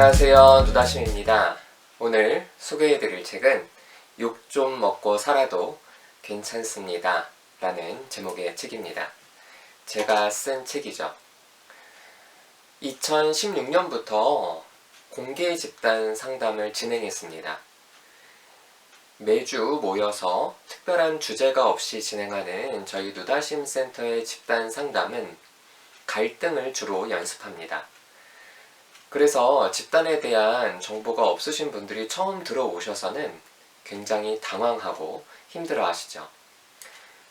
안녕하세요. 누다심입니다. 오늘 소개해드릴 책은 욕 좀 먹고 살아도 괜찮습니다. 라는 제목의 책입니다. 제가 쓴 책이죠. 2016년부터 공개 집단 상담을 진행했습니다. 매주 모여서 특별한 주제가 없이 진행하는 저희 누다심 센터의 집단 상담은 갈등을 주로 연습합니다. 그래서 집단에 대한 정보가 없으신 분들이 처음 들어오셔서는 굉장히 당황하고 힘들어 하시죠.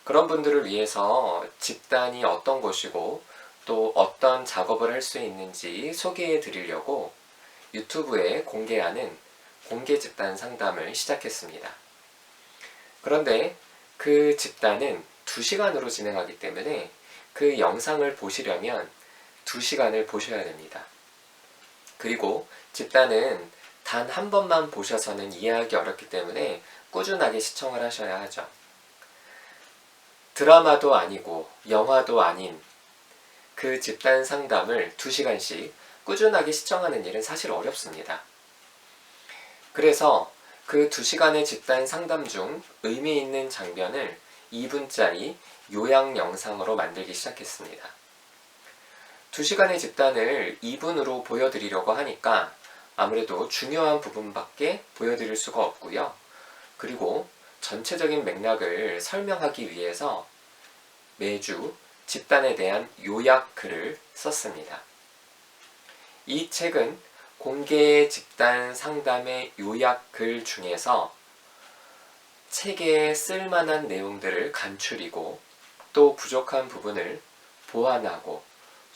그런 분들을 위해서 집단이 어떤 곳이고 또 어떤 작업을 할 수 있는지 소개해 드리려고 유튜브에 공개하는 공개 집단 상담을 시작했습니다. 그런데 그 집단은 2시간으로 진행하기 때문에 그 영상을 보시려면 2시간을 보셔야 됩니다. 그리고 집단은 단 한 번만 보셔서는 이해하기 어렵기 때문에 꾸준하게 시청을 하셔야 하죠. 드라마도 아니고 영화도 아닌 그 집단 상담을 2시간씩 꾸준하게 시청하는 일은 사실 어렵습니다. 그래서 그 2시간의 집단 상담 중 의미 있는 장면을 2분짜리 요약 영상으로 만들기 시작했습니다. 2시간의 집단을 2분으로 보여드리려고 하니까 아무래도 중요한 부분밖에 보여드릴 수가 없고요. 그리고 전체적인 맥락을 설명하기 위해서 매주 집단에 대한 요약 글을 썼습니다. 이 책은 공개 집단 상담의 요약 글 중에서 책에 쓸만한 내용들을 간추리고 또 부족한 부분을 보완하고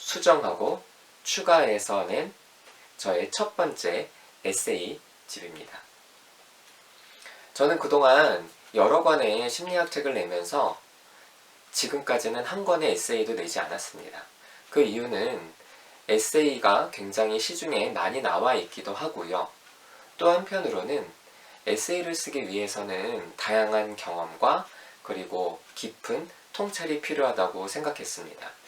수정하고 추가해서 낸 저의 첫 번째 에세이 집입니다. 저는 그동안 여러 권의 심리학 책을 내면서 지금까지는 한 권의 에세이도 내지 않았습니다. 그 이유는 에세이가 굉장히 시중에 많이 나와 있기도 하고요. 또 한편으로는 에세이를 쓰기 위해서는 다양한 경험과 그리고 깊은 통찰이 필요하다고 생각했습니다.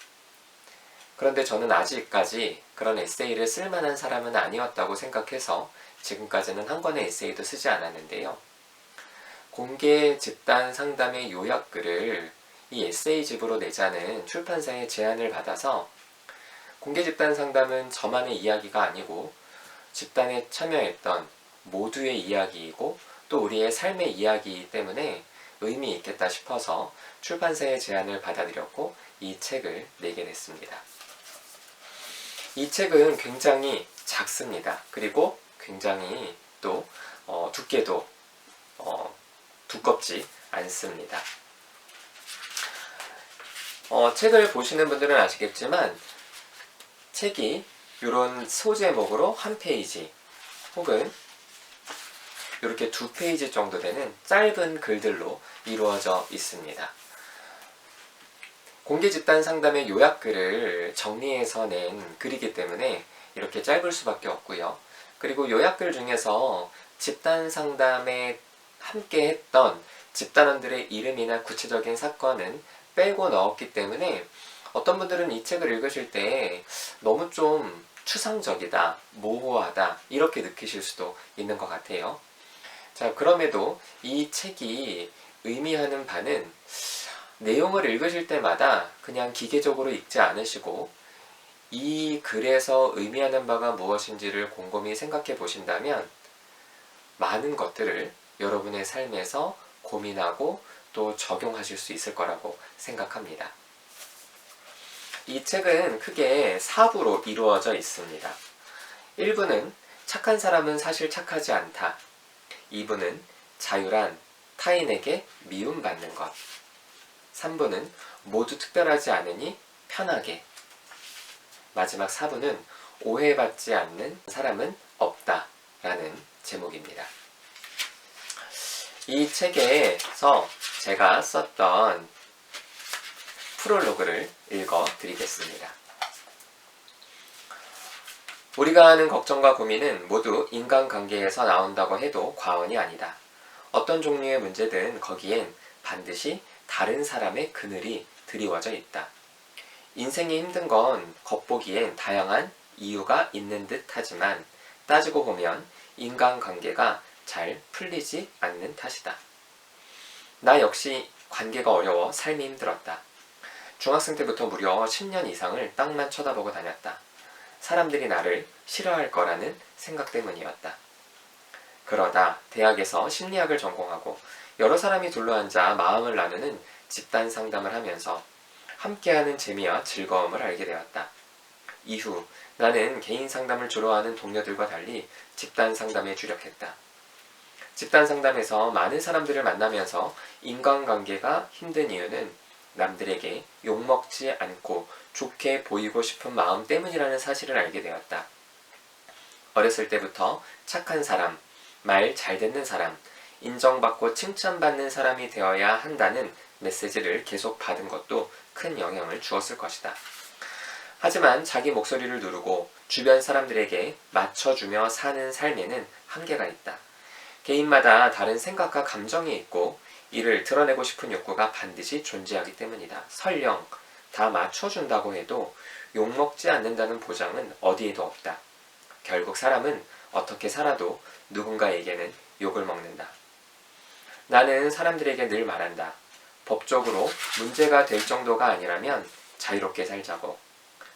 그런데 저는 아직까지 그런 에세이를 쓸 만한 사람은 아니었다고 생각해서 지금까지는 한 권의 에세이도 쓰지 않았는데요. 공개 집단 상담의 요약글을 이 에세이집으로 내자는 출판사의 제안을 받아서 공개 집단 상담은 저만의 이야기가 아니고 집단에 참여했던 모두의 이야기이고 또 우리의 삶의 이야기이기 때문에 의미 있겠다 싶어서 출판사의 제안을 받아들였고 이 책을 내게 됐습니다. 이 책은 굉장히 작습니다. 그리고 굉장히 또 어, 두께도 어, 두껍지 않습니다. 어, 책을 보시는 분들은 아시겠지만 책이 이런 소제목으로 한 페이지 혹은 이렇게 두 페이지 정도 되는 짧은 글들로 이루어져 있습니다. 공개 집단 상담의 요약글을 정리해서 낸 글이기 때문에 이렇게 짧을 수밖에 없고요. 그리고 요약글 중에서 집단 상담에 함께 했던 집단원들의 이름이나 구체적인 사건은 빼고 넣었기 때문에 어떤 분들은 이 책을 읽으실 때 너무 좀 추상적이다, 모호하다, 이렇게 느끼실 수도 있는 것 같아요. 자, 그럼에도 이 책이 의미하는 바는 내용을 읽으실 때마다 그냥 기계적으로 읽지 않으시고 이 글에서 의미하는 바가 무엇인지를 곰곰이 생각해 보신다면 많은 것들을 여러분의 삶에서 고민하고 또 적용하실 수 있을 거라고 생각합니다. 이 책은 크게 4부로 이루어져 있습니다. 1부는 착한 사람은 사실 착하지 않다. 2부는 자유란 타인에게 미움받는 것. 3부는 모두 특별하지 않으니 편하게. 마지막 4부는 오해받지 않는 사람은 없다. 라는 제목입니다. 이 책에서 제가 썼던 프롤로그를 읽어 드리겠습니다. 우리가 하는 걱정과 고민은 모두 인간관계에서 나온다고 해도 과언이 아니다. 어떤 종류의 문제든 거기엔 반드시 다른 사람의 그늘이 드리워져 있다. 인생이 힘든 건 겉보기엔 다양한 이유가 있는 듯 하지만 따지고 보면 인간관계가 잘 풀리지 않는 탓이다. 나 역시 관계가 어려워 삶이 힘들었다. 중학생 때부터 무려 10년 이상을 땅만 쳐다보고 다녔다. 사람들이 나를 싫어할 거라는 생각 때문이었다. 그러다 대학에서 심리학을 전공하고 여러 사람이 둘러앉아 마음을 나누는 집단 상담을 하면서 함께하는 재미와 즐거움을 알게 되었다. 이후 나는 개인 상담을 주로 하는 동료들과 달리 집단 상담에 주력했다. 집단 상담에서 많은 사람들을 만나면서 인간관계가 힘든 이유는 남들에게 욕먹지 않고 좋게 보이고 싶은 마음 때문이라는 사실을 알게 되었다. 어렸을 때부터 착한 사람, 말 잘 듣는 사람, 인정받고 칭찬받는 사람이 되어야 한다는 메시지를 계속 받은 것도 큰 영향을 주었을 것이다. 하지만 자기 목소리를 누르고 주변 사람들에게 맞춰주며 사는 삶에는 한계가 있다. 개인마다 다른 생각과 감정이 있고 이를 드러내고 싶은 욕구가 반드시 존재하기 때문이다. 설령 다 맞춰준다고 해도 욕먹지 않는다는 보장은 어디에도 없다. 결국 사람은 어떻게 살아도 누군가에게는 욕을 먹는다. 나는 사람들에게 늘 말한다. 법적으로 문제가 될 정도가 아니라면 자유롭게 살자고.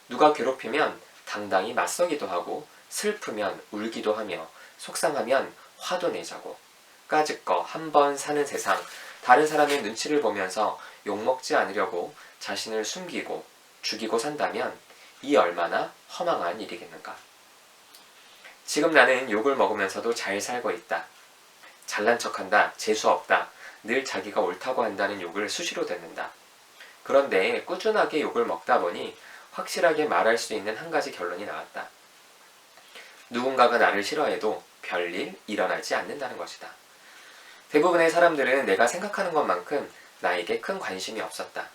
누가 괴롭히면 당당히 맞서기도 하고 슬프면 울기도 하며 속상하면 화도 내자고. 까짓거 한 번 사는 세상 다른 사람의 눈치를 보면서 욕먹지 않으려고 자신을 숨기고 죽이고 산다면 이 얼마나 허망한 일이겠는가. 지금 나는 욕을 먹으면서도 잘 살고 있다. 잘난 척한다, 재수없다, 늘 자기가 옳다고 한다는 욕을 수시로 듣는다. 그런데 꾸준하게 욕을 먹다 보니 확실하게 말할 수 있는 한 가지 결론이 나왔다. 누군가가 나를 싫어해도 별일 일어나지 않는다는 것이다. 대부분의 사람들은 내가 생각하는 것만큼 나에게 큰 관심이 없었다.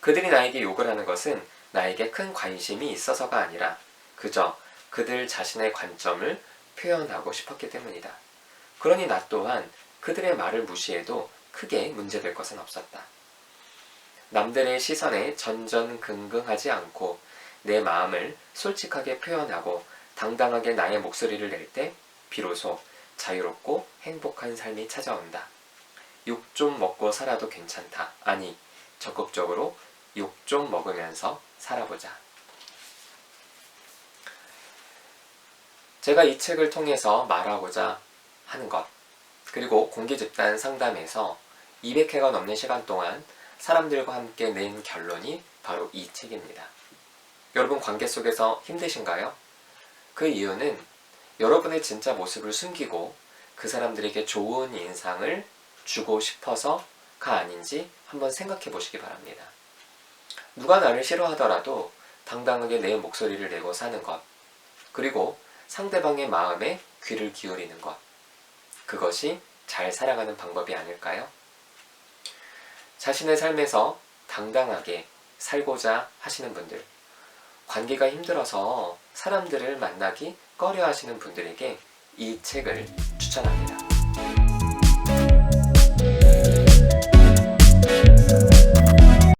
그들이 나에게 욕을 하는 것은 나에게 큰 관심이 있어서가 아니라 그저 그들 자신의 관점을 표현하고 싶었기 때문이다. 그러니 나 또한 그들의 말을 무시해도 크게 문제될 것은 없었다. 남들의 시선에 전전긍긍하지 않고 내 마음을 솔직하게 표현하고 당당하게 나의 목소리를 낼 때 비로소 자유롭고 행복한 삶이 찾아온다. 욕 좀 먹고 살아도 괜찮다. 아니, 적극적으로 욕 좀 먹으면서 살아보자. 제가 이 책을 통해서 말하고자 하는 것, 그리고 공개 집단 상담에서 200회가 넘는 시간 동안 사람들과 함께 낸 결론이 바로 이 책입니다. 여러분 관계 속에서 힘드신가요? 그 이유는 여러분의 진짜 모습을 숨기고 그 사람들에게 좋은 인상을 주고 싶어서가 아닌지 한번 생각해 보시기 바랍니다. 누가 나를 싫어하더라도 당당하게 내 목소리를 내고 사는 것, 그리고 상대방의 마음에 귀를 기울이는 것, 그것이 잘 살아가는 방법이 아닐까요? 자신의 삶에서 당당하게 살고자 하시는 분들, 관계가 힘들어서 사람들을 만나기 꺼려 하시는 분들에게 이 책을 추천합니다.